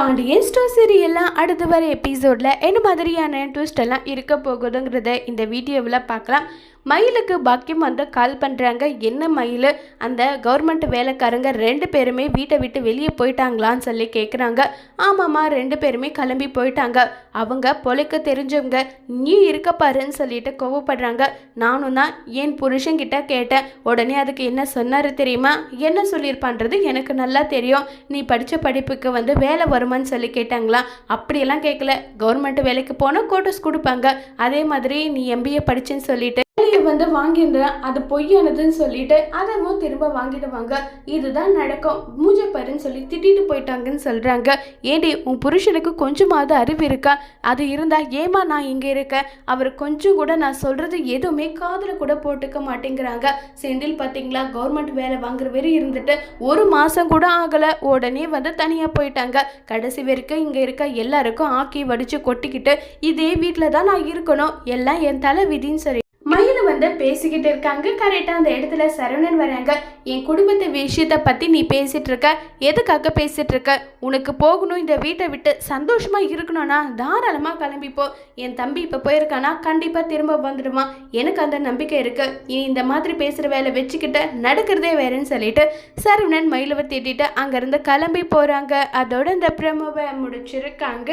Pandian store சீரியல்லாம் அடுத்து வர எபிசோடில் என்ன மாதிரியான ட்விஸ்ட் எல்லாம் இருக்க போகுதுங்கிறத இந்த வீடியோவில் பார்க்கலாம். மயிலுக்கு பாக்கியம் வந்து கால் பண்ணுறாங்க என்ன மயில்? அந்த கவர்மெண்ட் வேலைக்காரங்க ரெண்டு பேருமே வீட்டை விட்டு வெளியே போயிட்டாங்களான்னு சொல்லி கேட்குறாங்க ஆமாம்மா ரெண்டு பேருமே கிளம்பி போயிட்டாங்க. அவங்க பொழைக்க தெரிஞ்சவங்க நீ இருக்க பாருன்னு சொல்லிட்டு கோவப்படுறாங்க. நானும் தான் என் புருஷங்கிட்ட கேட்டேன். உடனே அதுக்கு என்ன சொன்னார் தெரியுமா? என்ன சொல்லியிருப்பான்றது எனக்கு நல்லா தெரியும். நீ படித்த படிப்புக்கு வந்து வேலை வரும்? வருமான்னு சொல்லி கேட்டாங்களா? அப்படியெல்லாம் கேட்கல கவர்மெண்ட் வேலைக்கு போனால் கோட்டஸ் கொடுப்பாங்க. அதே மாதிரி நீ எம்பிஏ படிச்சேன்னு சொல்லிட்டு வந்து வாங்கியிருந்தேன். அது பொய்யானதுன்னு சொல்லிட்டு அதவும் திரும்ப வாங்கிடுவாங்க. இதுதான் நடக்கும். மூஞ்ச பாருன்னு சொல்லி திட்டிட்டு போயிட்டாங்கன்னு சொல்கிறாங்க ஏண்டி உன் புருஷனுக்கு கொஞ்சமாவது அறிவு இருக்கா? அது இருந்தால் ஏமா நான் இங்கே இருக்கேன்? அவர் கொஞ்சம் கூட நான் சொல்கிறது எதுவுமே காதில் கூட போட்டுக்க மாட்டேங்கிறாங்க. செந்தில் பார்த்தீங்களா கவர்மெண்ட் வேலை வாங்குற வரை இருந்துட்டு ஒரு மாதம் கூட ஆகலை. உடனே வந்து தனியாக போயிட்டாங்க. கடைசி வரைக்கும் இங்கே இருக்க எல்லாருக்கும் ஆக்கி வடித்து கொட்டிக்கிட்டு இதே வீட்டில் தான் நான் இருக்கணும். எல்லாம் என் தலை விதின்னு சொல்லி வந்து பேசிக்கிட்டு இருக்காங்க. கரெக்டாக அந்த இடத்துல சரவணன் வராங்க. என் குடும்பத்து விஷயத்தை பற்றி நீ பேசிகிட்டு இருக்க எதுக்காக பேசிகிட்டு இருக்க உனக்கு போகணும் இந்த வீட்டை விட்டு சந்தோஷமாக இருக்கணும்னா தாராளமாக கிளம்பிப்போ. என் தம்பி இப்போ போயிருக்கானா கண்டிப்பாக திரும்ப வந்துடுவான். எனக்கு அந்த நம்பிக்கை இருக்குது இனி இந்த மாதிரி பேசுகிற வேலை வச்சுக்கிட்ட நடக்கிறதே வேறேன்னு சொல்லிட்டு சரவணன் மயிலவை திட்டிட்டு அங்கேருந்து கிளம்பி போகிறாங்க அதோட இந்த பிரமவை முடிச்சிருக்காங்க.